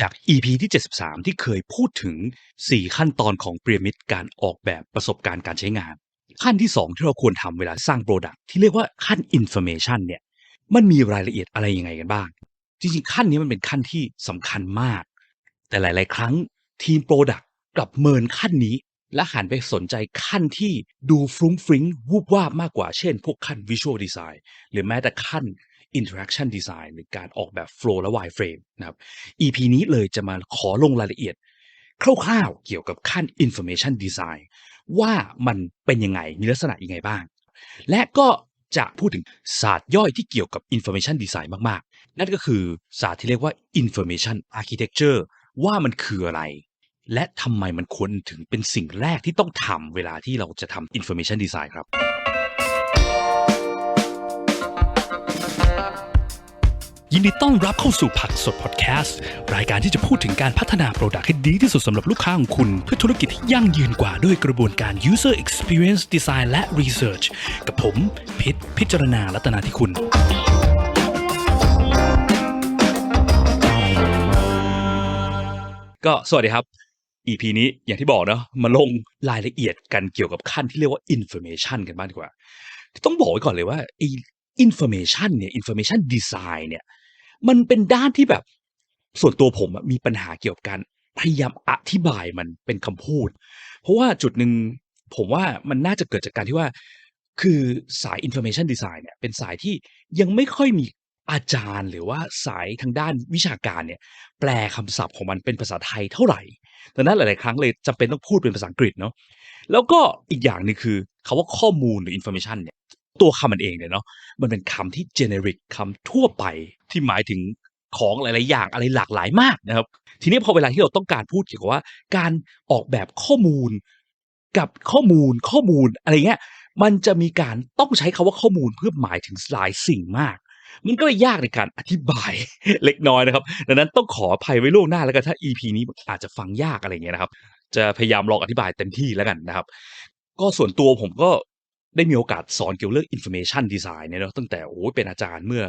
จาก EP ที่ 73 ที่เคยพูดถึง 4 ขั้นตอนของพีระมิดการออกแบบประสบการณ์การใช้งาน ขั้นที่ 2 ที่เราควรทำเวลาสร้างโปรดักต์ที่เรียกว่าขั้น Information เนี่ยมันมีรายละเอียดอะไรยังไงกันบ้าง จริงๆ ขั้นนี้มันเป็นขั้นที่สำคัญมาก แต่หลาย ๆ ครั้งทีมโปรดักต์กลับเมินขั้นนี้ และหันไปสนใจขั้นที่ดูฟรุ้งฟริ้งวูบวาบมากกว่า เช่น พวกขั้น Visual Design หรือแม้แต่ขั้น Interaction Design หรือการออกแบบ Flow และ Wireframe นะครับ EP นี้เลยจะมาขอลงรายละเอียด คร่าวๆเกี่ยวกับขั้น Information Design ว่ามันเป็นยังไงมีลักษณะยังไงบ้าง และก็จะพูดถึงศาสตร์ย่อยที่เกี่ยวกับ Information Design มากๆ นั่นก็คือศาสตร์ที่เรียกว่า Information Architecture ว่ามันคืออะไร และทำไมมันควรถึงเป็นสิ่งแรกที่ต้องทำเวลาที่เราจะทำ Information Design ครับ ยินดีต้อนรับเข้าสู่ผักสดพอดแคสต์รายการที่จะพูดถึงการพัฒนาโปรดักต์ให้ดีที่สุดสำหรับลูกค้าของคุณ เพื่อธุรกิจที่ยั่งยืนกว่าด้วยกระบวนการ user experience design และ research กับผมพิษพิจารณาลัตนาที่คุณก็สวัสดีครับ EP นี้อย่างที่บอกเนาะมาลงรายละเอียดกันเกี่ยวกับขั้นที่เรียกว่า information กันบ้างดีกว่า ต้องบอกไว้ก่อนเลยว่าไอ้ information เนี่ย information design เนี่ย มันเป็นด้านที่แบบ ส่วนตัวผมมีปัญหาเกี่ยวกับการพยายามอธิบายมันเป็นคำพูด เพราะว่าจุดหนึ่งผมว่ามันน่าจะเกิดจากการที่ว่า คือสาย information design เนี่ยเป็นสายที่ยังไม่ค่อยมีอาจารย์หรือว่าสายทางด้านวิชาการเนี่ย แปลคำศัพท์ของมันเป็นภาษาไทยเท่าไหร่ดังนั้นหลาย ๆ ครั้งเลยจำเป็นต้องพูดเป็นภาษาอังกฤษเนาะแล้วก็อีกอย่างหนึงคือคำว่าข้อมูลหรือ information เนี่ย ตัวคำมันเองเนี่ยเนาะมันเป็นคำที่ generic คำทั่วไปที่หมายถึงของหลาย ๆ อย่างอะไรหลากหลายมากนะครับ ทีนี้พอเวลาที่เราต้องการพูดเกี่ยวกับว่า การออกแบบข้อมูล กับข้อมูลข้อมูลอะไรเงี้ยมันจะมีการต้องใช้คำว่าข้อมูลเพื่อหมายถึงหลายสิ่งมาก มันก็เลยยากในการอธิบายเล็กน้อยนะครับ ดังนั้นต้องขออภัยไว้ล่วงหน้าแล้วกันถ้า EP นี้อาจจะฟังยากอะไรเงี้ยนะครับ จะพยายามลองอธิบายเต็มที่แล้วกันนะครับ ก็ส่วนตัวผมก็ ได้มีโอกาสสอนเกี่ยวเรื่อง information design เนี่ยเนาะตั้งแต่โอ้ยเป็นอาจารย์เมื่อ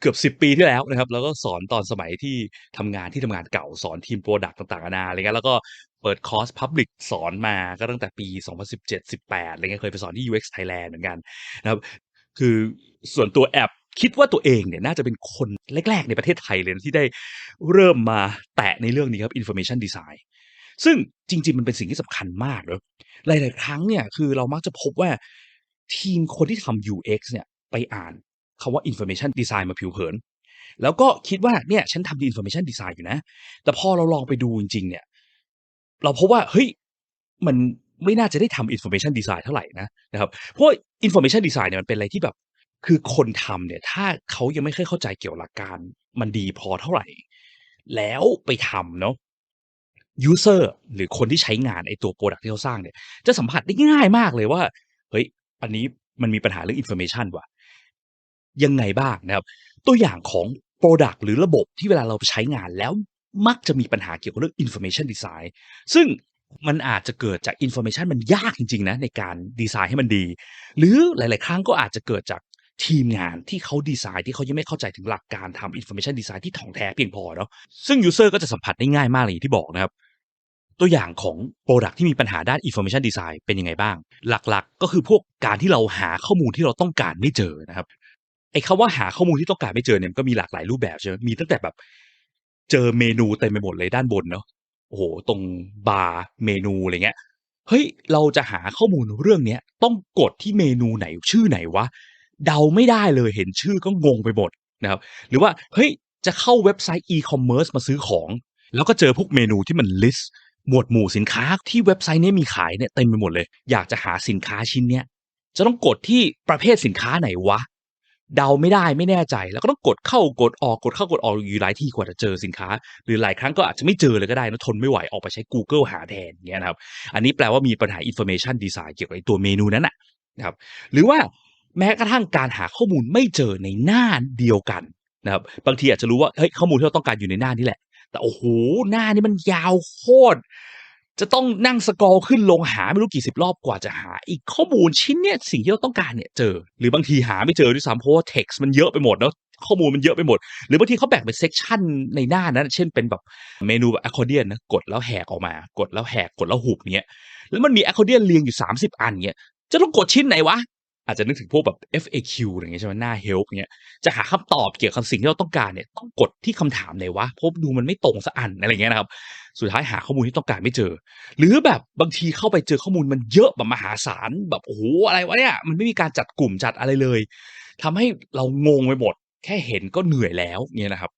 เกือบ 10 ปีที่แล้วนะครับ แล้วก็สอนตอนสมัยที่ทำงานที่ทำงานเก่าสอนทีมโปรดักต์ต่างๆนานาอะไรเงี้ยแล้วก็เปิดคอร์ส Public สอนมาก็ตั้งแต่ปี 2017-18อะไรเงี้ยเคยไปสอนที่ UX Thailand เหมือนกันนะครับคือส่วนตัวแอบคิดว่าตัวเองเนี่ยน่าจะเป็นคนแรก ๆ ในประเทศไทยเลยนะที่ได้เริ่มมาแตะในเรื่องนี้ครับ information design ซึ่งจริง ๆ มันเป็นสิ่งที่สำคัญมากเนอะหลาย ๆ ครั้งเนี่ยคือเรามักจะพบว่า ทีมคนที่ทำ UX เนี่ยไปอ่านคำว่า information design มาผิวเผิน แล้วก็คิดว่าเนี่ยฉันทำ information design อยู่นะ แต่พอเราลองไปดูจริง ๆ เนี่ย เราพบว่าเฮ้ยมันไม่น่าจะได้ทำ information design เท่าไหร่นะนะครับ เพราะ information design เนี่ยมันเป็นอะไรที่แบบ คือคนทำเนี่ย ถ้าเขายังไม่เคยเข้าใจเกี่ยวหลักการ มันดีพอเท่าไหร่ แล้วไปทำเนาะ user หรือคนที่ใช้งานไอตัว product ที่เขาสร้างเนี่ย จะสัมผัสได้ง่ายมากเลยว่า เฮ้ย อันนี้มันมีปัญหาเรื่อง information ว่ะยังไงบ้างนะครับ ตัวอย่างของ product หรือระบบที่เวลาเราไปใช้งานแล้วมักจะมีปัญหาเกี่ยวกับเรื่อง information design ซึ่งมันอาจจะเกิดจาก information มันยากจริง ๆ นะ ในการดีไซน์ให้มันดี หรือหลาย ๆ ครั้งก็อาจจะเกิดจากทีมงานที่เขาดีไซน์ที่เขายังไม่เข้าใจถึงหลักการทำ information design ที่ถ่องแท้เพียงพอเนาะซึ่ง user ก็จะสัมผัสได้ง่ายมากเลยที่บอกนะครับ ตัวอย่างของ product ที่มีปัญหาด้าน information design เป็นยังไงบ้าง หลักๆ ก็คือพวกการที่เราหาข้อมูลที่เราต้องการไม่เจอนะครับไอ้คำว่าหาข้อมูลที่ต้องการไม่เจอเนี่ยก็มีหลากหลายรูปแบบใช่ไหมมีตั้งแต่แบบ เจอเมนูเต็มไปหมดเลยด้านบนเนาะโอ้โหตรงบาร์เมนูอะไรเงี้ยเฮ้ยเราจะหาข้อมูลเรื่องเนี้ยต้องกดที่เมนูไหนชื่อไหนวะเดาไม่ได้เลยเห็นชื่อก็งงไปหมดนะครับ หรือว่าเฮ้ยจะเข้าเว็บไซต์ e-commerce มาซื้อของ แล้วก็เจอพวกเมนูที่มัน list หมวดหมู่สินค้าที่เว็บไซต์นี้มีขายเนี่ยเต็มไปหมดเลย อยากจะหาสินค้าชิ้นเนี้ยจะต้องกดที่ประเภทสินค้าไหนวะ เดาไม่ได้ไม่แน่ใจ แล้วก็ต้องกดเข้ากดออกกดเข้ากดออกอยู่หลายที่กว่าจะเจอสินค้า หรือหลายครั้งก็อาจจะไม่เจอเลยก็ได้นะทนไม่ไหวออกไปใช้ Google หาแทนเงี้ยนะครับ อันนี้แปลว่ามีปัญหา information design เกี่ยวกับตัวเมนูนั้นนะนะครับ หรือว่าแม้กระทั่งการหาข้อมูลไม่เจอในหน้าเดียวกันนะครับบางทีอาจจะรู้ว่าเฮ้ยข้อมูลที่เราต้องการอยู่ในหน้านี้แหละ แต่โอ้โหหน้านี้มันยาวโคตรจะต้องนั่งสกอลขึ้นลงหาไม่รู้กี่สิบรอบกว่าจะหาอีกข้อมูลชิ้นเนี้ยสิ่งที่เราต้องการเนี่ยเจอ หรือบางทีหาไม่เจอด้วยซ้ำเพราะว่า text มันเยอะไปหมดเนาะข้อมูลมันเยอะไปหมด หรือบางทีเขาแบ่งเป็นเซกชันในหน้านั้น เช่นเป็นแบบเมนูแบบ accordion นะกดแล้วแหกออกมา กดแล้วแหกกดแล้วหุบเงี้ยแล้วมันมี accordion เรียงอยู่ 30 อันเงี้ยจะต้องกดชิ้นไหนวะ อาจจะนึกถึงพวกแบบ FAQ อะไรเงี้ยใช่ไหมหน้า help เงี้ยจะหาคำตอบเกี่ยวกับสิ่งที่เราต้องการเนี่ยต้องกดที่คำถามไหนวะเพราะดูมันไม่ตรงสักอันอะไรเงี้ยนะครับ สุดท้ายหาข้อมูลที่ต้องการไม่เจอ หรือแบบบางทีเข้าไปเจอข้อมูลมันเยอะแบบมหาศาลแบบโอ้โหอะไรวะเนี่ยมันไม่มีการจัดกลุ่มจัดอะไรเลยทำให้เรางงไปหมด แค่เห็นก็เหนื่อยแล้วเนี่ยนะครับ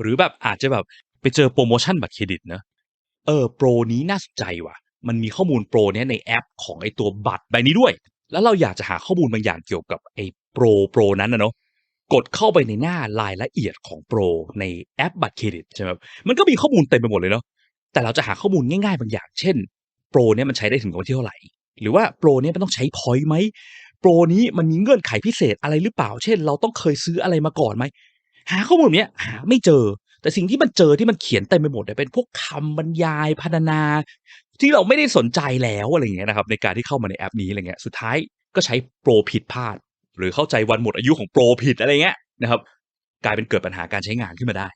หรือแบบอาจจะแบบไปเจอโปรโมชั่นบัตรเครดิตนะเออโปรนี้น่าสนใจว่ะมันมีข้อมูลโปรเนี้ยในแอปของไอตัวบัตรใบนี้ด้วย แล้วเราอยากจะหาข้อมูลบางอย่างเกี่ยวกับไอ้โปรโปรนั้นนะเนาะกดเข้าไปในหน้ารายละเอียดของโปรในแอปบัตรเครดิตใช่ไหมมันก็มีข้อมูลเต็มไปหมดเลยเนาะแต่เราจะหาข้อมูลง่ายๆบางอย่าง เช่นโปรเนี่ยมันใช้ได้ถึงวันที่เท่าไหร่หรือว่าโปรเนี่ยมันต้องใช้พอยต์ไหมโปรนี้มันมีเงื่อนไขพิเศษอะไรหรือเปล่า เช่น เราต้องเคยซื้ออะไรมาก่อนไหมหาข้อมูลเนี้ยหาไม่เจอ แต่สิ่งที่มันเจอที่มันเขียนเต็มไปหมดเนี่ยเป็นพวกคำบรรยายพรรณนา ที่เราไม่ได้สนใจแล้วอะไรเงี้ยนะครับ ในการที่เข้ามาในแอปนี้อะไรเงี้ยสุดท้ายก็ใช้โปรผิดพลาด หรือเข้าใจวันหมดอายุของโปรผิดอะไรเงี้ยนะครับ กลายเป็นเกิดปัญหาการใช้งานขึ้นมาได้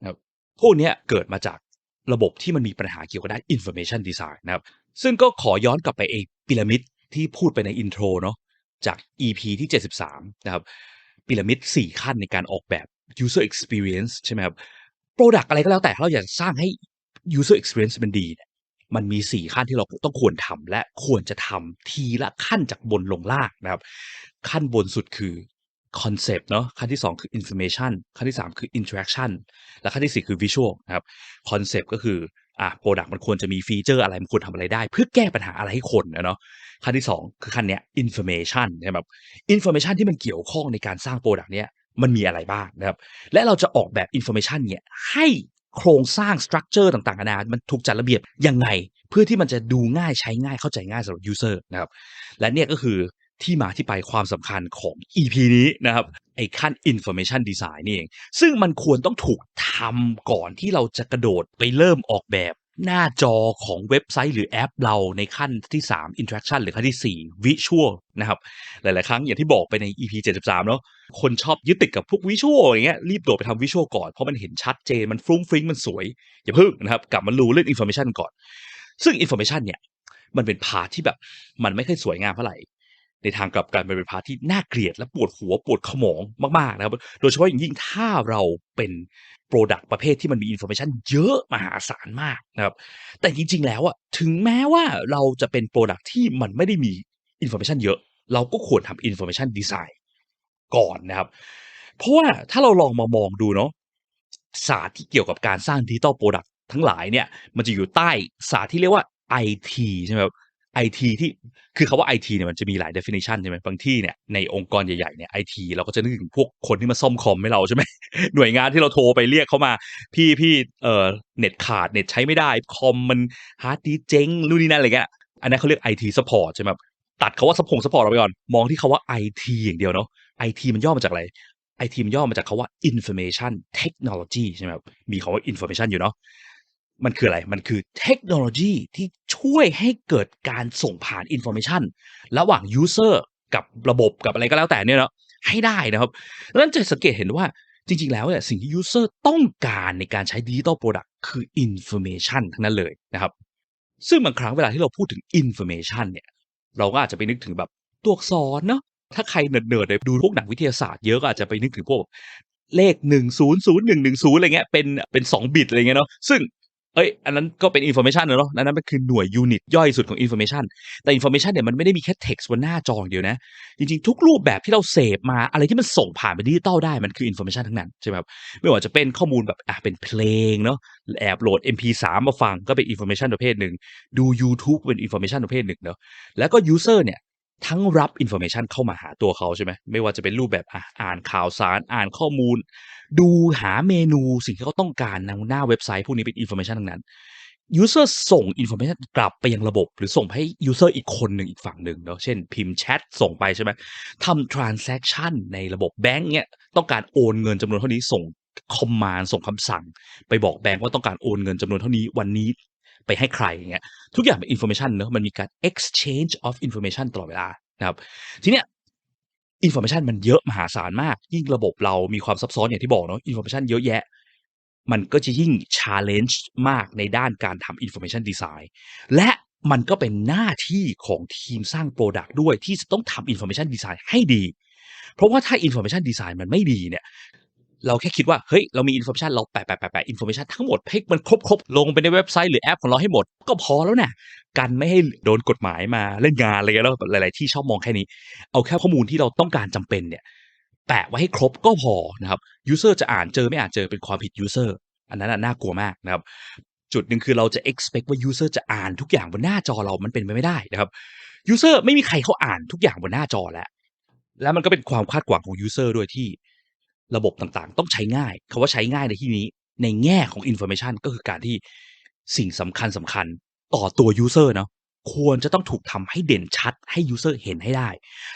นะครับพวกนี้เกิดมาจากระบบที่มันมีปัญหาเกี่ยวกับด้าน information design นะครับ ซึ่งก็ขอย้อนกลับไปไอ้พีระมิดที่พูดไปในอินโทรเนาะจาก EP ที่ 73 นะครับพีระมิด 4 ขั้นในการออกแบบ user experience ใช่ไหมครับ product อะไรก็แล้วแต่ถ้าเราอยากจะสร้างให้ user experience มันดีเนี่ย มันมี 4 ขั้นที่เราต้องควรทำและควรจะทำทีละขั้นจากบนลงล่างนะครับ ขั้นบนสุดคือ concept เนาะขั้นที่ 2 คือ information ขั้นที่ 3 คือ interaction และขั้นทีสี่4 คือ visual นะครับ concept ก็คืออะ product มันควรจะมีฟีเจอร์อะไร มันควรทำอะไรได้ เพื่อแก้ปัญหาอะไรให้คนนะเนาะขั้นที่ 2 คือขั้นเนี้ย information ใช่ไหมครับ information ที่มันเกี่ยวข้องในการสร้าง product เนี้ยมันมีอะไรบ้างนะครับ และเราจะออกแบบ information เนี่ยให้ โครงสร้างสตรัคเจอร์ต่างๆนานามันถูกจัดระเบียบยังไง เพื่อที่มันจะดูง่ายใช้ง่ายเข้าใจง่ายสำหรับยูเซอร์นะครับและเนี่ยก็คือที่มาที่ไปความสำคัญของ EP นี้นะครับไอ้ขั้น information design นี่เอง ซึ่งมันควรต้องถูกทำก่อนที่เราจะกระโดดไปเริ่มออกแบบหน้าจอของเว็บไซต์หรือแอปเราในขั้นที่ 3 interaction หรือขั้นที่ 4 visual นะครับ หลาย ๆ ครั้งอย่างที่บอกไปใน EP 73 เนาะคนชอบยึดติดกับพวกวิชวลอย่างเงี้ยรีบโดดไปทำวิชวลก่อน เพราะมันเห็นชัดเจน มันฟรุ้งฟริ้งมันสวย อย่าเพิ่งนะครับ กลับมารู้เรื่อง information ก่อน ซึ่ง information เนี่ย มันเป็นพาที่แบบมันไม่ค่อยสวยงามเท่าไหร่ในทางกลับกันมันเป็นพาร์ทที่น่าเกลียดและปวดหัวปวดขมองมากๆนะครับ โดยเฉพาะอย่างยิ่งถ้าเราเป็น โปรดักต์ประเภทที่มันมีอินโฟ a t ชันเยอะมหาศาลมากนะครับ แต่จริง ๆ แล้วอะถึงแม้ว่าเราจะเป็นโปรดักต์ที่มันไม่ได้มีอินโฟ a t ชันเยอะ เราก็ควรทำอินโฟ a t ชันดีไซน์ก่อนนะครับ เพราะว่าถ้าเราลองมามองดูเนาะศาสตร์ที่เกี่ยวกับการสร้างดิจิตอลโปรดักต์ทั้งหลายเนี่ย มันจะอยู่ใต้ศาสตร์ที่เรียกว่า IT ใช่ไหมครับ ไอทีที่คือคาว่าไอทีเนี่ยมันจะมีหลาย definition ใช่ไหมบางที่เนี่ยในองค์กรใหญ่ๆเนี่ยไอทีเราก็จะนึกถึงพวกคนที่มาซ่อมคอมให้เราใช่ไหมหน่วยงานที่เราโทรไปเรียกเขามา พี่พี่เอ่อเน็ตขาดเน็ตใช้ไม่ได้คอมมันฮาร์ดดิสเจ๊งนู่นนี่นั่นอะไรเงี้ยอันนั้นเขาเรียกไอทีซัพพอร์ตใช่ไหมครับตัดเขาว่าซัพพงซัพพอร์ตเราไปก่อนมองที่คาว่าไอทีอย่างเดียวเนาะไอทีมันย่อมาจากอะไรไอทีมันย่อมาจากคาว่า information technology ใช่ไหมครับมีคาว่า information อยู่เนาะ มันคืออะไร มันคือเทคโนโลยีที่ช่วยให้เกิดการส่งผ่านอินโฟ a t ชันระหว่างยูเซอร์กับระบบกับอะไรก็แล้วแต่เนี่ยเนาะให้ได้นะครับดังนั้นจะสังเกตเห็นว่าจริง ๆ แล้วเนี่ยสิ่งที่ยูเซอร์ต้องการในการใช้ดิจิตอลโปรดักต์คืออินโฟ a t ชันทั้งนั้นเลยนะครับ ซึ่งบางครั้งเวลาที่เราพูดถึงอินโฟ a t ชันเนี่ย เราก็อาจจะไปนึกถึงแบบตัวอักษรเนาะถ้าใครเนิร์ดๆเลยดูพวกหนังวิทยาศาสตร์เยอะก็อาจจะไปนึกถึงพวกเลขหนึ่งศูนย์ศูนย์หนึ่งหนึ่งศูนย์อะไรเงี้ยเป็นเป็นสองบิตอะไรเงี้ยเนาะซึ่ง เอ้ย อันนั้นก็เป็นอินโฟ a t ชันเนอะอันนั้นมันคือหน่วยยูนิตย่อยสุดของอินโฟ a t ชันแต่อินโฟ a t ชันเนี่ยมันไม่ได้มีแค่เท็กซ์บนหน้าจออย่างเดียวนะ จริงๆ ทุกรูปแบบที่เราเสพมาอะไรที่มันส่งผ่านไปดิจิตอลได้มันคืออินโฟ a t ชันทั้งนั้นใช่ไหมครับ ไม่ว่าจะเป็นข้อมูลแบบอะเป็นเพลงเนาะแอบโหลด MP3 มาฟังก็เป็นอินโฟ a t ชันประเภทหนึ่ง ดู YouTube เป็นอินโฟ a t ชันประเภทหนึ่งเนาะแล้วก็ยูเซอร์เนี่ยทั้งรับอินโฟ a t ชันเข้ามาหาตัวเขาใช่ไหมไม่ว่าจะเป็นรูปแบบอะอ่านข่าวสารอ่านข้อมูล ดูหาเมนูสิ่งที่เขาต้องการในหน้าเว็บไซต์พวกนี้เป็นอินโฟ a t ชันทั้งนั้นยูเซอร์ส่งอินโฟ a t ชันกลับไปยังระบบ หรือส่งให้ยูเซอร์อีกคนหนึ่งอีกฝั่งหนึ่งเนาะเช่นพิมพ์แชทส่งไปใช่ไหมทำ transaction ในระบบแบงก์เนี่ยต้องการโอนเงินจำนวนเท่านี้ส่งคอมมานด์ส่งคำสั่ง ไปบอกแบงก์ว่าต้องการโอนเงินจำนวนเท่านี้วันนี้ไปให้ใครอย่างเงี้ยทุกอย่างเป็นอินโฟ a t ชันเนอะมันมีการ exchange of information ตลอดเวลานะครับทีเนี้ย information มันเยอะมหาศาลมาก ยิ่งระบบเรามีความซับซ้อนอย่างที่บอกเนาะ information เยอะแยะ มันก็จะยิ่ง challenge มากในด้านการทำ information design และมันก็เป็นหน้าที่ของทีมสร้าง product ด้วยที่จะต้องทำ information design ให้ดี เพราะว่าถ้า information design มันไม่ดีเนี่ยเราแค่คิดว่า เฮ้ย เรามี information เราแปะแปะแปะแปะ information ทั้งหมดให้มันครบครบลงไปในเว็บไซต์หรือแอปของเราให้หมด ก็พอแล้วน่ะ กันไม่ให้โดนกฎหมายมาเล่นงานอะไรแล้วหลาย ๆ ที่ชอบมองแค่นี้ เอาแค่ข้อมูลที่เราต้องการจำเป็นเนี่ยแปะไว้ให้ครบก็พอนะครับ user จะอ่านเจอไม่อ่านเจอเป็นความผิด user อันนั้นนะน่ากลัวมากนะครับจุดหนึ่งคือเราจะ expect ว่า user จะอ่านทุกอย่างบนหน้าจอเรา มันเป็นไปไม่ได้นะครับ user ไม่มีใครเขาอ่านทุกอย่างบนหน้าจอแล้ว แล้วมันก็เป็นความคาดหวังของ user ด้วยที่ระบบต่างๆ ต้องใช้ง่ายคาว่าใช้ง่ายในที่นี้ ในแง่ของ information ก็คือการที่สิ่งสำคัญสำคัญ ต่อตัวยูเซอร์เนาะควรจะต้องถูกทำให้เด่นชัดให้ยูเซอร์เห็นให้ได้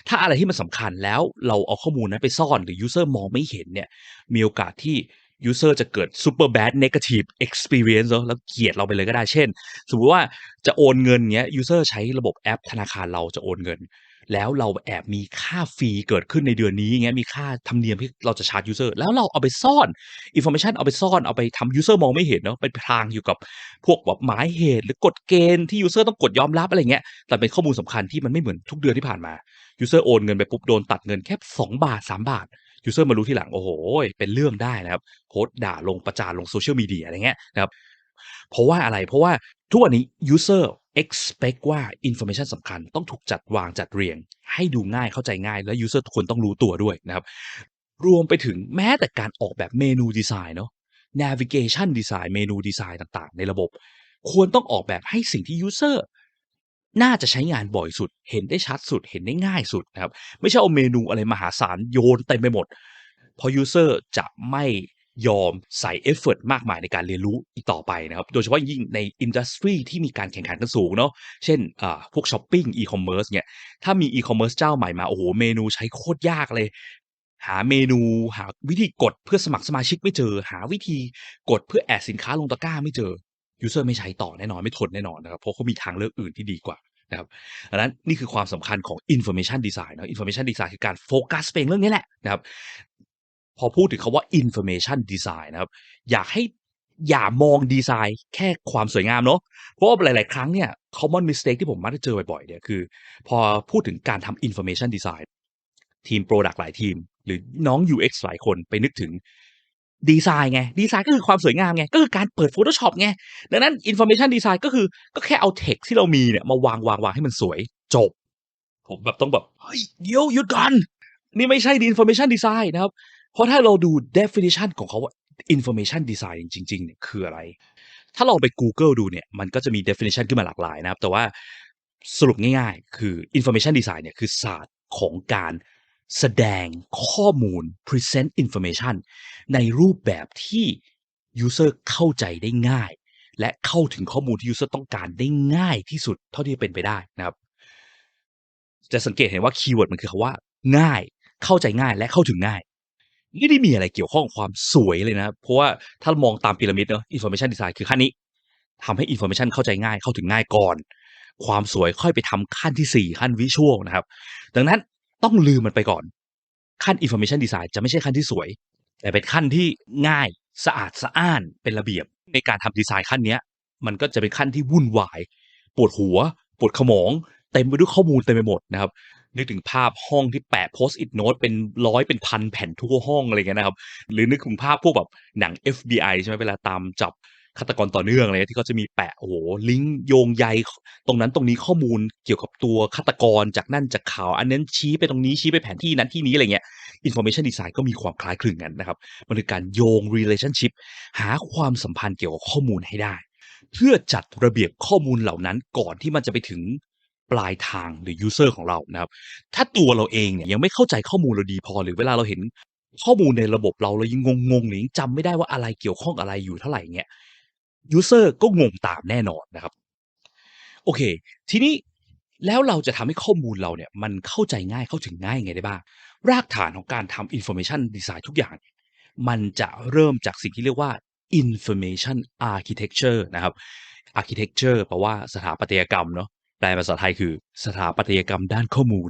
ถ้าอะไรที่มันสำคัญแล้วเราเอาข้อมูลนั้นไปซ่อนหรือยูเซอร์มองไม่เห็นเนี่ย มีโอกาสที่ยูเซอร์จะเกิด super bad negative experience เนอะแล้วเกลียดเราไปเลยก็ได้ เช่น สมมติว่าจะโอนเงินเงี้ยยูเซอร์ใช้ระบบแอปธนาคารเราจะโอนเงิน แล้วเราแอบมีค่าฟรีเกิดขึ้นในเดือนนี้เงี้ยมีค่าธรรมเนียมที่เราจะชาร์จ user แล้วเราเอาไปซ่อน information เอาไปซ่อนเอาไปทำ user มองไม่เห็นเนาะไปพรางอยู่กับพวกแบบหมายเหตุ หรือกฎเกณฑ์ที่ user ต้องกดยอมรับอะไรเงี้ยแต่เป็นข้อมูลสำคัญที่มันไม่เหมือนทุกเดือนที่ผ่านมา user โอนเงินไปปุ๊บโดนตัดเงินแค่2บาท 3 บาท user มารู้ทีหลังโอ้โหเป็นเรื่องได้นะครับโพสต์ด่าลงประจานลงโซเชียลมีเดียอะไรเงี้ยนะครับเพราะว่าอะไรเพราะว่าทุกวันนี้ user expect ว่า information สำคัญต้องถูกจัดวางจัดเรียง ให้ดูง่ายเข้าใจง่าย และ user ทุกคนต้องรู้ตัวด้วยนะครับ รวมไปถึงแม้แต่การออกแบบเมนูดีไซน์เนาะ navigation design เมนูดีไซน์ต่างๆ ในระบบ ควรต้องออกแบบให้สิ่งที่ user น่าจะใช้งานบ่อยสุด เห็นได้ชัดสุด เห็นได้ง่ายสุดนะครับ ไม่ใช่เอาเมนูอะไรมหาศาลโยนเต็มไปหมดพราะ user จะไม่ ยอมใส่เอฟเฟ t มากมายในการเรียนรู้อีกต่อไปนะครับ โดยเฉพาะยิ่งในอินดัสทรีที่มีการแข่งขันกันสูงเนาะ เช่นพวกช้อปปิ้งอีคอมเมิร์ซเนี่ย ถ้ามีอีคอมเมิร์ซเจ้าใหม่มา โอ้โห เมนูใช้โคตรยากเลย หาเมนูหาวิธีกดเพื่อสมัครสมาชิกไม่เจอ หาวิธีกดเพื่อแอดสินค้าลงตะกร้าไม่เจอ user ไม่ใช้ต่อแน่นอนไม่ทนแน่นอนนะครับ เพราะเขามีทางเลือกอื่นที่ดีกว่านะครับดังนั้นนี่คือความสำคัญของ information design นะ information design คือการโฟกัสเพลงเรื่องนี้แหละนะครับ พอพูดถึงคาว่า information design นะครับ อยากให้อย่ามองดีไซน์แค่ความสวยงามเนาะเพราะว่าหลาย ๆ ครั้งเนี่ย common mistake ที่ผมมักจะเจอบ่อย ๆ เนี่ยคือ พอพูดถึงการทำ information design ทีม product หลายทีม หรือน้อง UX หลายคนไปนึกถึงดีไซน์ไงดีไซน์ก็คือความสวยงามไง ก็คือการเปิด Photoshop ไง ดังนั้น information design ก็คือก็แค่เอา text ที่เรามีเนี่ยมาวางวางวางให้มันสวยจบ ผมแบบต้องแบบ เฮ้ยเดี๋ยวหยุดก่อน นี่ไม่ใช่ information design นะครับ เพราะถ้าเราดู definition ของเขาว่า information design จริงๆเนี่ยคืออะไร ถ้าลองไป Google ดูเนี่ยมันก็จะมี definition ขึ้นมาหลากหลายนะครับ แต่ว่าสรุปง่ายๆ คือ information design เนี่ยคือศาสตร์ของการแสดงข้อมูล present information ในรูปแบบที่ user เข้าใจได้ง่าย และเข้าถึงข้อมูลที่ user ต้องการได้ง่ายที่สุดเท่าที่เป็นไปได้นะครับ จะสังเกตเห็นว่าคีย์เวิร์ดมันคือคาว่า ง่าย เข้าใจง่ายและเข้าถึงง่าย ไม่ได้มีอะไรเกี่ยวข้องกับความสวยเลยนะครับ เพราะว่าถ้ามองตามพีระมิดเนาะ information design คือขั้นนี้ทำให้ information เข้าใจง่ายเข้าถึงง่ายก่อน ความสวยค่อยไปทำขั้นที่ 4 ขั้นวิชวลนะครับ ดังนั้นต้องลืมมันไปก่อน ขั้น information design จะไม่ใช่ขั้นที่สวย แต่เป็นขั้นที่ง่ายสะอาดสะอ้านเป็นระเบียบ ในการทำดีไซน์ขั้นเนี้ยมันก็จะเป็นขั้นที่วุ่นวาย ปวดหัว ปวดขมองเต็มไปด้วยข้อมูลเต็มไปหมดนะครับ นึกถึงภาพห้องที่แปะโพสต์อิทโน้ตเป็นร้อยเป็นพันแผ่นทั่วห้องอะไรเงี้ยนะครับ หรือนึกถึงภาพพวกแบบหนัง FBI ใช่ไหมเวลาตามจับฆาตกรต่อเนื่องอะไรที่เขาจะมีแปะโอ้โหลิงก์โยงใยตรงนั้นตรงนี้ข้อมูลเกี่ยวกับตัวฆาตกรจากนั่นจากข่าว อันนั้นชี้ไปตรงนี้ชี้ไปแผนที่นั้นที่นี้อะไรเงี้ย information design ก็มีความคล้ายคลึงกันนะครับ มันคือการโยง relationship หาความสัมพันธ์เกี่ยวกับข้อมูลให้ได้ เพื่อจัดระเบียบข้อมูลเหล่านั้นก่อนที่มันจะไปถึง ปลายทางหรือ user ของเรานะครับ ถ้าตัวเราเองเนี่ยยังไม่เข้าใจข้อมูลเราดีพอ หรือเวลาเราเห็นข้อมูลในระบบเราเรายังงงๆหรือยังจำไม่ได้ว่าอะไรเกี่ยวข้องอะไรอยู่เท่าไหร่เงี้ย user ก็งงตามแน่นอนนะครับ โอเค ทีนี้แล้วเราจะทำให้ข้อมูลเราเนี่ยมันเข้าใจง่ายเข้าถึงง่ายยังไงได้บ้าง รากฐานของการทำ information design ทุกอย่าง มันจะเริ่มจากสิ่งที่เรียกว่า information architecture นะครับ architecture แปลว่าสถาปัตยกรรมเนาะ แปลภาษาไทยคือสถาปัตยกรรมด้านข้อมูล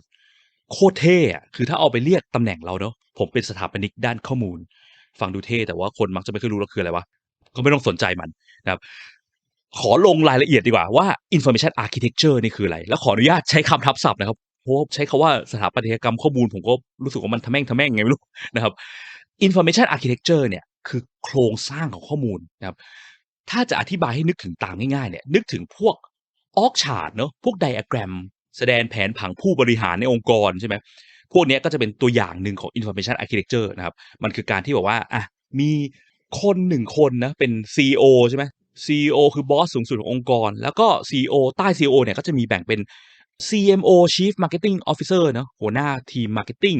โคตรเท่อะคือถ้าเอาไปเรียกตำแหน่งเราเนาะผมเป็นสถาปนิกด้านข้อมูล ฟังดูเท่แต่ว่าคนมักจะไม่ค่อยรู้ว่าคืออะไรวะก็ไม่ต้องสนใจมันนะครับ ขอลงรายละเอียดดีกว่าว่า information architecture นี่คืออะไร แล้วขออนุญาตใช้คำทับศัพท์นะครับเพราะใช้คาว่าสถาปัตยกรรมข้อมูลผมก็รู้สึกว่ามันทะแม่งทะแม่งไงไม่รู้นะครับ information architecture เนี่ยคือโครงสร้างของข้อมูลนะครับ ถ้าจะอธิบายให้นึกถึงตามง่ายๆเนี่ยนึกถึงพวก ออกชาร์ดเนาะพวกไดอะแกรม แสดงแผนผังผู้บริหารในองค์กรใช่ไหมพวกนี้ก็จะเป็นตัวอย่างหนึ่งของ information architecture นะครับ มันคือการที่บอกว่าอะมีคนหนึ่งคนนะเป็น CEO ใช่ไหม CEO คือบอสสูงสุดขององค์กร แล้วก็ CEO ใต้ CEO เนี่ยก็จะมีแบ่งเป็น CMO Chief Marketing Officer เนอะหัวหน้าทีม Marketing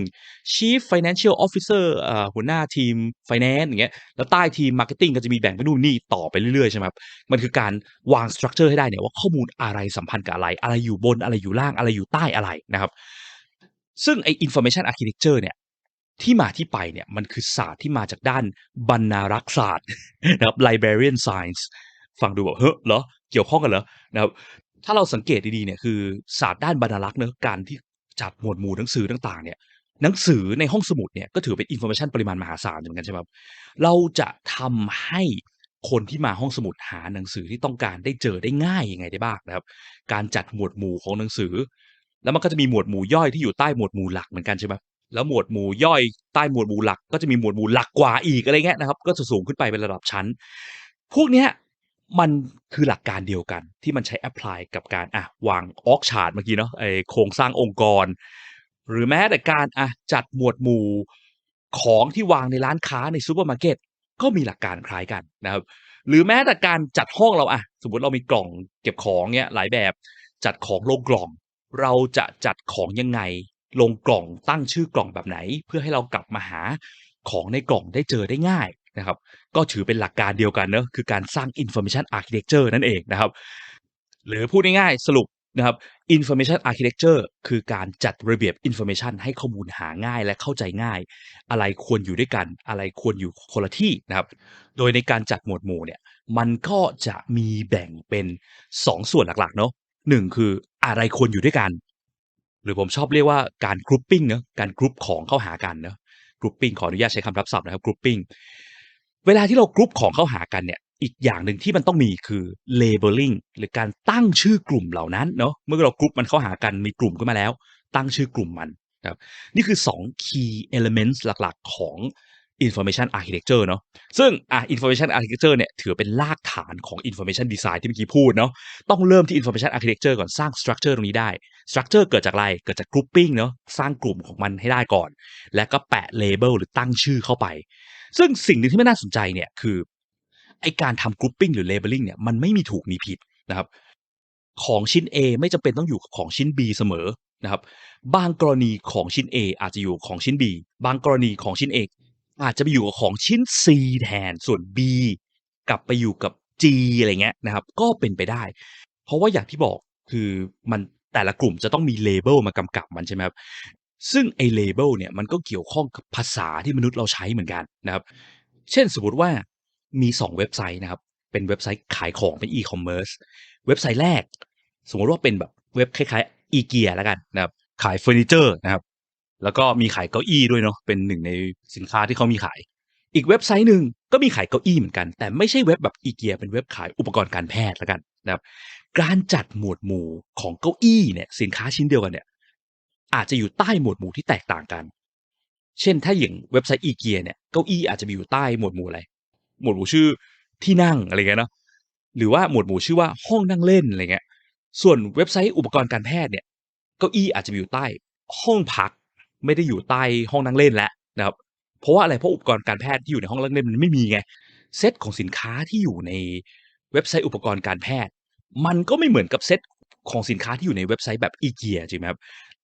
Chief Financial Officer อ่อหัวหน้าทีม Finance อย่างเงี้ยแล้วใต้ทีม Marketing ก็จะมีแบ่งไปนู่นนี่ต่อไปเรื่อยๆใช่ไหมครับมันคือการวาง structure ให้ได้เนี่ยว่าข้อมูลอะไรสัมพันธ์กับอะไร อะไรอยู่บนอะไรอยู่ล่างอะไรอยู่ใต้อะไรนะครับ ซึ่งไอ้ information architecture เนี่ยที่มาที่ไปเนี่ยมันคือศาสตร์ที่มาจากด้านบรรณารักษศาสตร์นะครับ librarian science ฟังดูแบบเฮ้ยเหรอเกี่ยวข้องกันเหรอนะครับ ถ้าเราสังเกตดีๆเนี่ยคือศาสตร์ด้านบรรณารักษ์เนอะการที่จัดหมวดหมู่หนังสือต่างๆเนี่ยหนังสือในห้องสมุดเนี่ยก็ถือเป็นอินโฟ a t ชันปริมาณมหาศาลเหมือนกันใช่ไหมครับเราจะทำให้คนที่มาห้องสมุดหาหนังสือที่ต้องการได้เจอได้ง่ายยังไงได้บ้างนะครับ การจัดหมวดหมู่ของหนังสือ แล้วมันก็จะมีหมวดหมู่ย่อยที่อยู่ใต้หมวดหมู่หลักเหมือนกันใช่ไหมแล้วหมวดหมู่ย่อยใต้หมวดหมู่หลัก ก็จะมีหมวดหมู่หลักกว่าอีกอะไรเงี้ยนะครับ ก็จะสูงขึ้นไปเป็นระดับชั้น พวกเนี้ย มันคือหลักการเดียวกันที่มันใช้แอพพลายกับการอะวางออกชาร์ตเมื่อกี้เนาะไอโครงสร้างองค์กร หรือแม้แต่การอะจัดหมวดหมู่ของที่วางในร้านค้าในซูเปอร์มาร์เก็ตก็มีหลักการคล้ายกันนะครับ หรือแม้แต่การจัดห้องเราอะสมมติเรามีกล่องเก็บของเนี้ยหลายแบบจัดของลงกล่อง เราจะจัดของยังไง ลงกล่องตั้งชื่อกล่องแบบไหน เพื่อให้เรากลับมาหาของในกล่องได้เจอได้ง่าย นะครับ ก็ถือเป็นหลักการเดียวกันเนอะคือการสร้าง information architecture นั่นเองนะครับ หรือพูดง่ายๆสรุปนะครับ information architecture คือการจัดระเบียบ information ให้ข้อมูลหาง่ายและเข้าใจง่าย อะไรควรอยู่ด้วยกัน อะไรควรอยู่คนละที่นะครับ โดยในการจัดหมวดหมู่เนี่ย มันก็จะมีแบ่งเป็น 2 ส่วนหลักๆ เนาะหนึ่งคืออะไรควรอยู่ด้วยกัน หรือผมชอบเรียกว่าการ grouping เนาะการกรุ๊ปของเข้าหากันเนาะ grouping ขออนุญาตใช้คำรับศัพท์นะครับ grouping เวลาที่เรากรุ๊ปของเข้าหากันเนี่ย อีกอย่างหนึ่งที่มันต้องมีคือ labeling หรือการตั้งชื่อกลุ่มเหล่านั้นเนาะเมื่อเรากรุ๊ปมันเข้าหากันมีกลุ่มขึ้นมาแล้ว ตั้งชื่อกลุ่มมันครับนี่คือ 2 key elements หลักๆของ information architecture เนาะซึ่งอะ information architecture เนี่ยถือเป็นรากฐานของ information design ที่เมื่อกี้พูดเนาะต้องเริ่มที่ information architecture ก่อนสร้าง structure ตรงนี้ได้ structure เกิดจากอะไร เกิดจาก grouping เนาะสร้างกลุ่มของมันให้ได้ก่อน แล้วก็แปะ label หรือตั้งชื่อเข้าไป ซึ่งสิ่งหนึ่งที่ไม่น่าสนใจเนี่ยคือไอการทำ grouping หรือ labeling เนี่ยมันไม่มีถูกมีผิดนะครับ ของชิ้น A ไม่จำเป็นต้องอยู่กับของชิ้น B เสมอนะครับ บางกรณีของชิ้น A อาจจะอยู่ของชิ้น B บางกรณีของชิ้น A อาจจะไปอยู่กับของชิ้น C แทนส่วน B กลับไปอยู่กับ G อะไรเงี้ยนะครับ ก็เป็นไปได้ เพราะว่าอย่างที่บอกคือมันแต่ละกลุ่มจะต้องมีเลเบลมากำกับมันใช่ไหมครับ ซึ่งไอ้เลเบลเนี่ยมันก็เกี่ยวข้องกับภาษาที่มนุษย์เราใช้เหมือนกันนะครับ เช่นสมมติว่ามี 2 เว็บไซต์นะครับ เป็นเว็บไซต์ขายของเป็นอีคอมเมิร์ซเว็บไซต์แรก สมมติว่าเป็นแบบเว็บคล้ายๆอีเกียแล้วกันนะครับ ขายเฟอร์นิเจอร์นะครับ แล้วก็มีขายเก้าอี้ด้วยเนาะเป็นหนึ่งในสินค้าที่เขามีขาย อีกเว็บไซต์หนึ่งก็มีขายเก้าอี้เหมือนกัน แต่ไม่ใช่เว็บแบบอีเกียเป็นเว็บขายอุปกรณ์การแพทย์แล้วกันนะครับ การจัดหมวดหมู่ของเก้าอี้เนี่ยสินค้าชิ้นเดียวกันเนี่ย อาจจะอยู่ใต้หมวดหมู่ที่แตกต่างกัน เช่นถ้าอย่างเว็บไซต์อีเกียเนี่ยเก้าอี้อาจจะมีอยู่ใต้หมวดหมู่อะไร หมวดหมู่ชื่อที่นั่งอะไรเงี้ยเนาะหรือว่าหมวดหมู่ชื่อว่าห้องนั่งเล่นอะไรเงี้ยส่วนเว็บไซต์อุปกรณ์การแพทย์เนี่ยเก้าอี้อาจจะอยู่ใต้ห้องพักไม่ได้อยู่ใต้ห้องนั่งเล่นแล้วนะครับเพราะว่าอะไรเพราะอุปกรณ์การแพทย์ที่อยู่ในห้องนั่งเล่นมันไม่มีไงเซตของสินค้าที่อยู่ในเว็บไซต์อุปกรณ์การแพทย์ มันก็ไม่เหมือนกับเซตของสินค้าที่อยู่ในเว็บไซต์แบบอีเกียจริงไหมครับ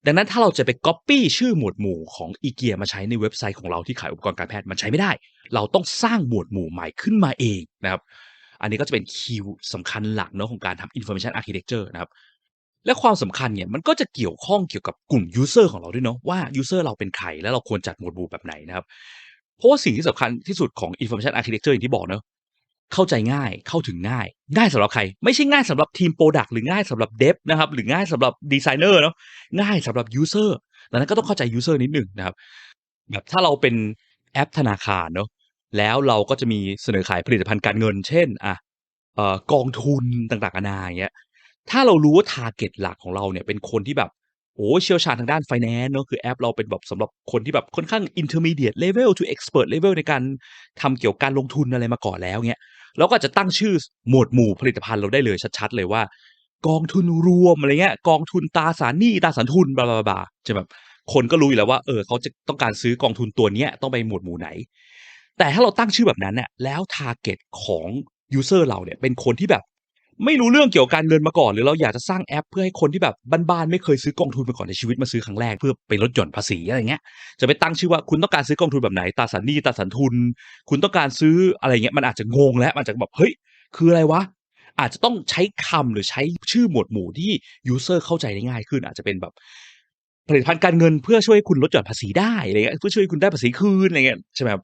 ดังนั้นถ้าเราจะไป Copy ชื่อหมวดหมู่ของอีเกียมาใช้ในเว็บไซต์ของเราที่ขายอุปกรณ์การแพทย์มันใช้ไม่ได้ เราต้องสร้างหมวดหมู่ใหม่ขึ้นมาเองนะครับอันนี้ก็จะเป็นคีย์สำคัญหลักเนาะของการทำ information architecture นะครับและความสำคัญเนี่ยมันก็จะเกี่ยวข้องเกี่ยวกับกลุ่ม user ของเราด้วยเนาะว่า user เราเป็นใครและเราควรจัดหมวดหมู่แบบไหนนะครับ เพราะว่าสิ่งที่สำคัญที่สุดของ information architecture อย่างที่บอกเนาะ เข้าใจง่ายเข้าถึงง่าย ง่ายสำหรับใคร ไม่ใช่ง่ายสำหรับทีม product หรือง่ายสำหรับ dev นะครับหรือง่ายสำหรับ designer เนาะง่ายสำหรับ user ดังนั้นก็ต้องเข้าใจ user นิดหนึ่งนะครับแบบถ้าเราเป็นแอปธนาคารเนาะแล้วเราก็จะมีเสนอขายผลิตภัณฑ์การเงิน เช่นอะเอ่อกองทุนต่างๆนานาอย่างเงี้ยถ้าเรารู้ว่า target หลักของเราเนี่ยเป็นคนที่แบบ โอ้เชี่ยวชาญทางด้าน finance เนาะคือแอปเราเป็นแบบสำหรับคนที่แบบค่อนข้าง intermediate level to expert level ในการทำเกี่ยวกับการลงทุนอะไรมาก่อนแล้วเงี้ยเราก็จะตั้งชื่อหมวดหมู่ผลิตภัณฑ์เราได้เลยชัดๆเลยว่า กองทุนรวมอะไรเงี้ยกองทุนตราสารหนี้ตราสารทุนบลาบลาจะแบบคนก็รู้อยู่แล้วว่าเออเขาจะต้องการซื้อกองทุนตัวเนี้ยต้องไปหมวดหมู่ไหน แต่ถ้าเราตั้งชื่อแบบนั้นเนี่ยแล้วทาร์เก็ตของยูเซอร์เราเนี่ยเป็นคนที่แบบ ไม่รู้เรื่องเกี่ยวกับการเงินมาก่อน หรือเราอยากจะสร้างแอป เพื่อให้คนที่แบบบ้านๆไม่เคยซื้อกองทุนมาก่อนในชีวิตมาซื้อครั้งแรกเพื่อไปลดหย่อนภาษีอะไรเงี้ยจะไปตั้งชื่อว่าคุณต้องการซื้อกองทุนแบบไหนตราสารหนี้ตราสารทุน คุณต้องการซื้ออะไรเงี้ยมันอาจจะงงแล้วมันอาจจะแบบเฮ้ยคืออะไรวะอาจจะต้องใช้คำหรือใช้ชื่อหมวดหมู่ที่ยูเซอร์เข้าใจได้ง่ายขึ้น อาจจะเป็นแบบผลิตภัณฑ์การเงินเพื่อช่วยให้คุณลดหย่อนภาษีได้อะไรเงี้ยเพื่อช่วยให้คุณได้ภาษีคืนอะไรเงี้ยใช่ไหมครับ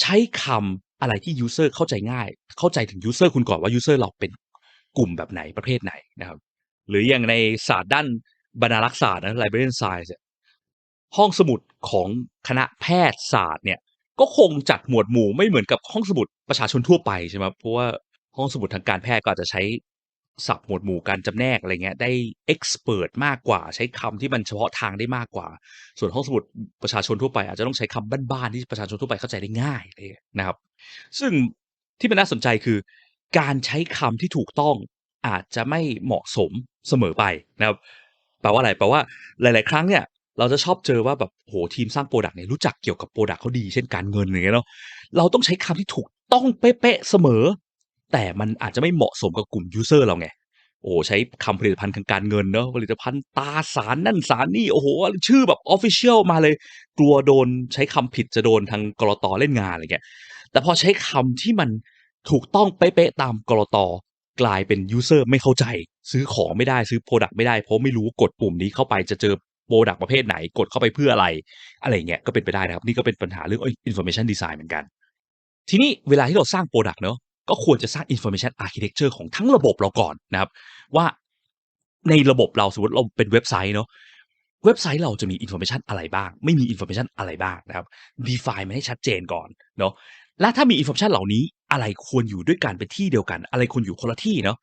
ใช้คำอะไรที่ยูเซอร์เข้าใจง่าย เข้าใจถึงยูเซอร์คุณก่อนว่ายูเซอร์เราเป็น กลุ่มแบบไหนประเภทไหนนะครับ หรืออย่างในศาสตร์ด้านบรรณารักษศาสตร์นะ librarian science ห้องสมุดของคณะแพทยศาสตร์เนี่ยก็คงจัดหมวดหมู่ไม่เหมือนกับห้องสมุดประชาชนทั่วไปใช่ไหมเพราะว่าห้องสมุดทางการแพทย์ก็อาจจะใช้ศัพท์หมวดหมู่การจำแนกอะไรเงี้ยได้เอ็กซ์เพรสมากกว่า ใช้คำที่มันเฉพาะทางได้มากกว่า ส่วนห้องสมุดประชาชนทั่วไป อาจจะต้องใช้คำบ้านๆที่ประชาชนทั่วไปเข้าใจได้ง่ายเลยนะครับ ซึ่งที่มันน่าสนใจคือ การใช้คำที่ถูกต้องอาจจะไม่เหมาะสมเสมอไปนะครับแปลว่าอะไรแปลว่าหลาย ๆ ครั้งเนี่ยเราจะชอบเจอว่าแบบโหทีมสร้างโปรดักต์เนี่ยรู้จักเกี่ยวกับโปรดักต์เขาดีเช่นการเงินอย่างเงี้ยเนาะเราต้องใช้คำที่ถูกต้องเป๊ะๆเสมอ แต่มันอาจจะไม่เหมาะสมกับกลุ่มยูเซอร์เราไงโอ้ใช้คำผลิตภัณฑ์ทางการเงินเนาะผลิตภัณฑ์ตาสารนั่นสารนี่โอ้โหชื่อแบบออฟฟิเชียลมาเลย กลัวโดนใช้คำผิดจะโดนทางกรตเล่นงานอะไรเงี้ยแต่พอใช้คำที่มัน ถูกต้องเป๊ะๆตามกรตกลายเป็นยูเซอร์ไม่เข้าใจ ซื้อของไม่ได้ซื้อโปรดักต์ไม่ได้ เพราะไม่รู้กดปุ่มนี้เข้าไปจะเจอโปรดักต์ประเภทไหนกดเข้าไปเพื่ออะไร อะไรเงี้ยก็เป็นไปได้นะครับ นี่ก็เป็นปัญหาเรื่อง information design เหมือนกัน ทีนี้เวลาที่เราสร้างโปรดักต์เนาะก็ควรจะสร้าง information architecture ของทั้งระบบเราก่อนนะครับ ว่าในระบบเราสมมติเราเป็นเว็บไซต์เนาะเว็บไซต์เราจะมี information อะไรบ้าง ไม่มี information อะไรบ้างนะครับ define มันให้ชัดเจนก่อนเนาะและถ้ามี information เหล่านี้ อะไรควรอยู่ด้วยกันเป็นที่เดียวกัน อะไรควรอยู่คนละที่เนาะ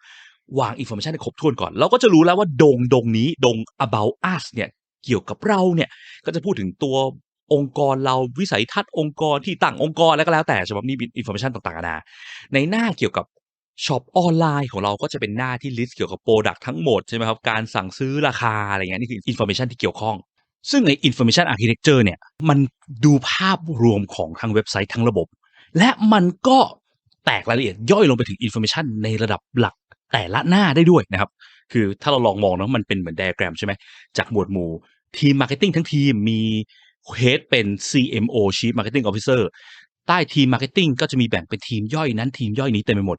วาง information ให้ครบถ้วนก่อน เราก็จะรู้แล้วว่าดงดงนี้ดง about us เนี่ยเกี่ยวกับเราเนี่ยก็จะพูดถึงตัวองค์กรเราวิสัยทัศน์องค์กรที่ตั้งองค์กรแล้วก็แล้วแต่ใช่ไหมนี่เป็น information ต่างๆนานาในหน้าเกี่ยวกับช็อปออนไลน์ของเราก็จะเป็นหน้าที่ list เกี่ยวกับโปรดักทั้งหมดใช่ไหมครับการสั่งซื้อราคาอะไรเงี้ยนี่คือ information ที่เกี่ยวข้อง ซึ่งใน information architecture เนี่ยมันดูภาพรวมของทั้งเว็บไซต์ทั้งระบบ และมันก็ แตกรายละเอียดย่อยลงไปถึง information ในระดับหลักแต่ละหน้าได้ด้วยนะครับ คือถ้าเราลองมองเนาะมันเป็นเหมือนไดอะแกรมใช่ไหมจากหมวดหมู่ทีมมาร์เก็ตติ้งทั้งทีมมีเฮดเป็น CMO Chief Marketing Officer ใต้ทีมมาร์เก็ตติ้งก็จะมีแบ่งเป็นทีมย่อยนั้นทีมย่อยนี้เต็มไปหมด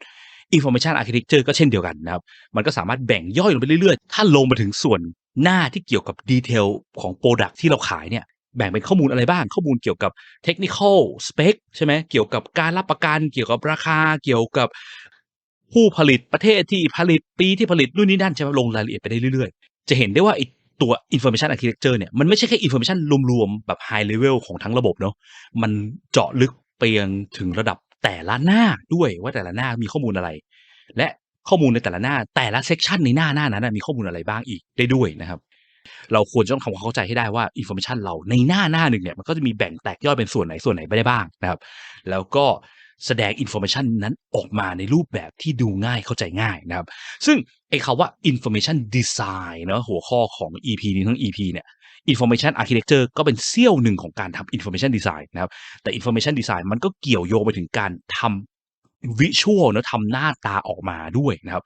Information Architecture ก็เช่นเดียวกันนะครับ มันก็สามารถแบ่งย่อยลงไปเรื่อยๆ ถ้าลงมาถึงส่วนหน้าที่เกี่ยวกับดีเทลของ Product ที่เราขายเนี่ย แบ่งเป็นข้อมูลอะไรบ้าง ข้อมูลเกี่ยวกับ Technical Spec ใช่ไหมเกี่ยวกับการรับประกัน เกี่ยวกับราคา เกี่ยวกับผู้ผลิตประเทศที่ผลิตปีที่ผลิตนู่นนี่นั่นใช่ไหมลงรายละเอียดไปได้เรื่อยๆ จะเห็นได้ว่าไอตัว information architecture เนี่ยมันไม่ใช่แค่ information รวมๆ แบบ high level ของทั้งระบบเนาะมันเจาะลึกไปยังถึงระดับแต่ละหน้าด้วยว่าแต่ละหน้ามีข้อมูลอะไร และข้อมูลในแต่ละหน้าแต่ละเซกชันในหน้าหน้านั้นมีข้อมูลอะไรบ้างอีกได้ด้วยนะครับ เราควรจะต้องทำความเข้าใจให้ได้ว่า information เราในหน้าหน้าหนึ่งเนี่ยมันก็จะมีแบ่งแตกย่อยเป็นส่วนไหนส่วนไหนไปได้บ้างนะครับ แล้วก็แสดง information นั้นออกมาในรูปแบบที่ดูง่ายเข้าใจง่ายนะครับ ซึ่งไอ้คาว่า information design เนอะหัวข้อของ EP นี้ทั้ง EP เนี่ย information architecture ก็เป็นเสี้ยวหนึ่งของการทำ information design นะครับ แต่ information design มันก็เกี่ยวโยงไปถึงการทำวิชวลนะทำหน้าตาออกมาด้วยนะครับ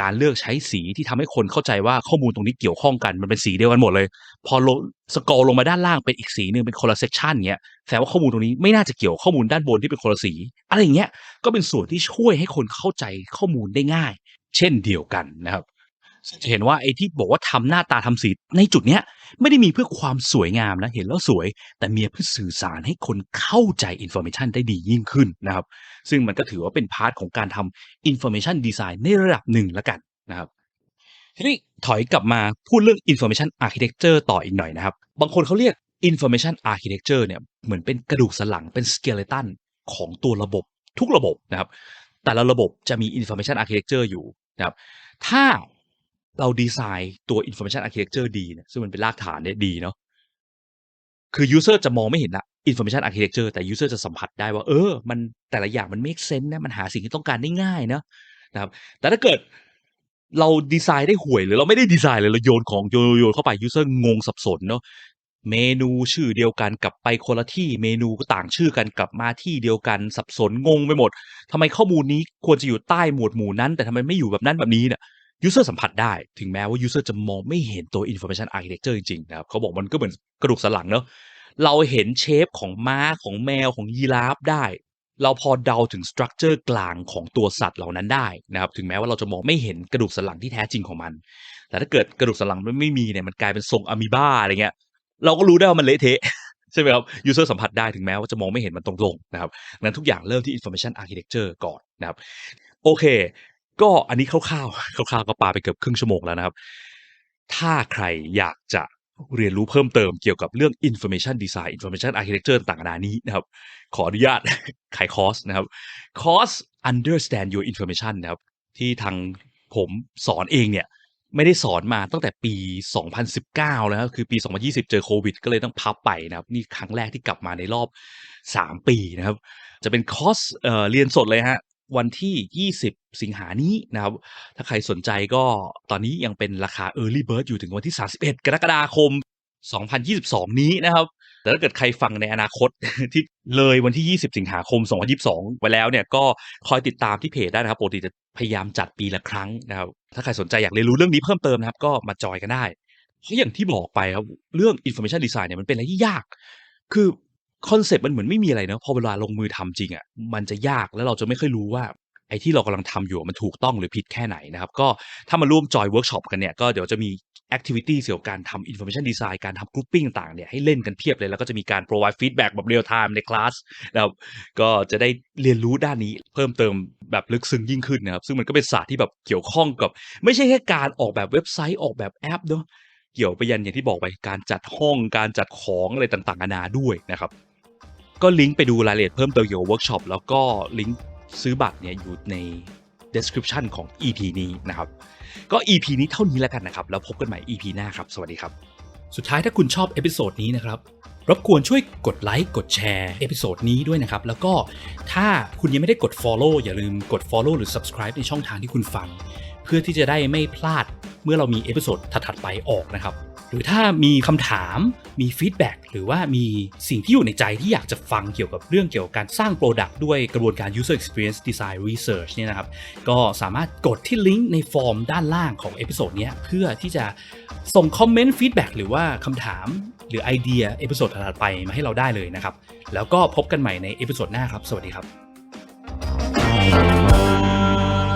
การเลือกใช้สีที่ทำให้คนเข้าใจว่าข้อมูลตรงนี้เกี่ยวข้องกันมันเป็นสีเดียวกันหมดเลย พอลงสกอลลงมาด้านล่างเป็นอีกสีหนึ่งเป็นคนละเซกชันเงี้ยแสดงว่าข้อมูลตรงนี้ไม่น่าจะเกี่ยวข้อมูลด้านบนที่เป็นคนละสี อะไรอย่างเงี้ยก็เป็นส่วนที่ช่วยให้คนเข้าใจข้อมูลได้ง่าย เช่นเดียวกันนะครับจะเห็นว่าไอ้ที่บอกว่าทำหน้าตาทำสีในจุดเนี้ย ไม่ได้มีเพื่อความสวยงามนะเห็นแล้วสวย แต่มีเพื่อสื่อสารให้คนเข้าใจอินโฟมชันได้ดียิ่งขึ้นนะครับ ซึ่งมันก็ถือว่าเป็นพาร์ทของการทำ information design ในระดับหนึ่งแล้วกันนะครับทีนี้ถอยกลับมาพูดเรื่อง information architecture ต่ออีกหน่อยนะครับ บางคนเขาเรียก information architecture เนี่ยเหมือนเป็นกระดูกสันหลังเป็น skeleton ของตัวระบบทุกระบบนะครับ แต่ละระบบจะมี information architecture อยู่นะครับ ถ้า เราดีไซน์ตัว information architecture ดีเนี่ยซึ่งมันเป็นรากฐานเนี่ยดีเนาะคือ user จะมองไม่เห็นละ information architecture แต่ user จะสัมผัสได้ว่า เออ มันแต่ละอย่างมัน make sense นะมันหาสิ่งที่ต้องการได้ง่ายเนาะนะครับ แต่ถ้าเกิดเราดีไซน์ได้ห่วยหรือเราไม่ได้ดีไซน์เลยเราโยนของโยนโยนเข้าไป user งงสับสนเนาะเมนูชื่อเดียวกันกลับไปคนละที่เมนูก็ต่างชื่อกันกลับมาที่เดียวกันสับสนงงไปหมดทำไมข้อมูลนี้ควรจะอยู่ใต้หมวดหมู่นั้น แต่ทำไมไม่อยู่แบบนั้นแบบนี้เนี่ย user สัมผัสได้ถึงแม้ว่า user จะมองไม่เห็นตัว information architecture จริงๆนะครับเขาบอกมันก็เหมือนกระดูกสันหลังเนาะเราเห็นเชฟของม้าของแมวของยีราฟได้ เราพอเดาถึงสตรัคเจอร์กลางของตัวสัตว์เหล่านั้นได้นะครับถึงแม้ว่าเราจะมองไม่เห็นกระดูกสันหลังที่แท้จริงของมัน แต่ถ้าเกิดกระดูกสันหลังมันไม่มีเนี่ยมันกลายเป็นทรงอะมีบ้าอะไรเงี้ยเราก็รู้ได้ว่ามันเละเทะใช่ไหมครับ user สัมผัสได้ถึงแม้ว่าจะมองไม่เห็นมันตรงๆนะครับงั้นทุกอย่างเริ่มที่ information architecture ก่อนนะครับโอเค ก็อันนี้คร่าวๆคร่าวๆก็ปาไปเกือบครึ่งชั่วโมงแล้วนะครับ ถ้าใครอยากจะเรียนรู้เพิ่มเติมเกี่ยวกับเรื่อง information design information architecture ต่างๆนานี้นะครับ ขออนุญาตขายคอร์สนะครับ คอร์ส understand your information นะครับ ที่ทางผมสอนเองเนี่ย ไม่ได้สอนมาตั้งแต่ปี 2019 แล้วคือปี 2020 เจอโควิด ก็เลยต้องพับไปนะครับ นี่ครั้งแรกที่กลับมาในรอบ 3 ปีนะครับ จะเป็นคอร์สเเรียนสดเลยฮะ วันที่ 20 สิงหานี้นะครับ ถ้าใครสนใจก็ตอนนี้ยังเป็นราคา Early Bird อยู่ถึงวันที่ 31 กรกฎาคม 2022 นี้นะครับ แต่ถ้าเกิดใครฟังในอนาคตที่เลยวันที่ 20 สิงหาคม 2022 ไปแล้วเนี่ยก็คอยติดตามที่เพจได้นะครับปกติจะพยายามจัดปีละครั้งนะครับ ถ้าใครสนใจอยากเรียนรู้เรื่องนี้เพิ่มเติมนะครับ ก็มาจอยกันได้เพราะอย่างที่บอกไปครับเรื่อง information design เนี่ยมันเป็นอะไรที่ยาก คือ คอนเซปต์มันเหมือนไม่มีอะไรเนอะพอเวลาลงมือทำจริงอะ่ะมันจะยากแล้วเราจะไม่ค่อยรู้ว่าไอ้ที่เรากำลังทำอยู่มันถูกต้องหรือผิดแค่ไหนนะครับ ก็ถ้ามาร่วมจอยเวิร์กช็อปกันเนี่ยก็เดี๋ยวจะมีแอคทิวิตี้เกี่ยวกับการทำ information design การทำ grouping ต่างเนี่ยให้เล่นกันเพียบเลย แล้วก็จะมีการ provide feedback แบบ real time ในคลาสนะครับก็จะได้เรียนรู้ด้านนี้เพิ่มเติมแบบลึกซึ้งยิ่งขึ้นนะครับ ซึ่งมันก็เป็นศาสตร์ที่แบบเกี่ยวข้องกับ ไม่ใช่แค่การออกแบบเว็บไซต์ออกแบบแอปเนาะเกี่ยวไปยันอย่างที่บอกไปการจัดห้องการจัดของอะไรต่างๆนานาด้วยนะครับ ก็ลิงก์ไปดูรายละเอียดเพิ่มเติมเกี่ยวกับเวิร์กช็อปแล้วก็ลิงก์ซื้อบัตรเนี่ยอยู่ใน description ของ EP นี้นะครับ ก็ EP นี้เท่านี้แล้วกันนะครับ แล้วพบกันใหม่ EP หน้าครับ สวัสดีครับ สุดท้ายถ้าคุณชอบเอพิโซดนี้นะครับ รบกวนช่วยกดไลค์กดแชร์เอพิโซดนี้ด้วยนะครับ แล้วก็ถ้าคุณยังไม่ได้กด Follow อย่าลืมกด Follow หรือ Subscribe ในช่องทางที่คุณฟัง เพื่อที่จะได้ไม่พลาดเมื่อเรามีเอพิโซดถัดๆไปออกนะครับ หรือถ้ามีคำถามมีฟีดแบ็กหรือว่ามีสิ่งที่อยู่ในใจที่อยากจะฟังเกี่ยวกับเรื่องเกี่ยวกับการสร้าง Product ด้วยกระบวนการ User Experience Design Research เนี่ยนะครับ ก็สามารถกดที่ลิงก์ในฟอร์มด้านล่างของเอพิโซดนี้เพื่อที่จะส่งคอมเมนต์ฟีดแบ็กหรือว่าคำถามหรือไอเดียเอพิโซดถัดไปมาให้เราได้เลยนะครับ แล้วก็พบกันใหม่ในเอพิโซดหน้าครับ สวัสดีครับ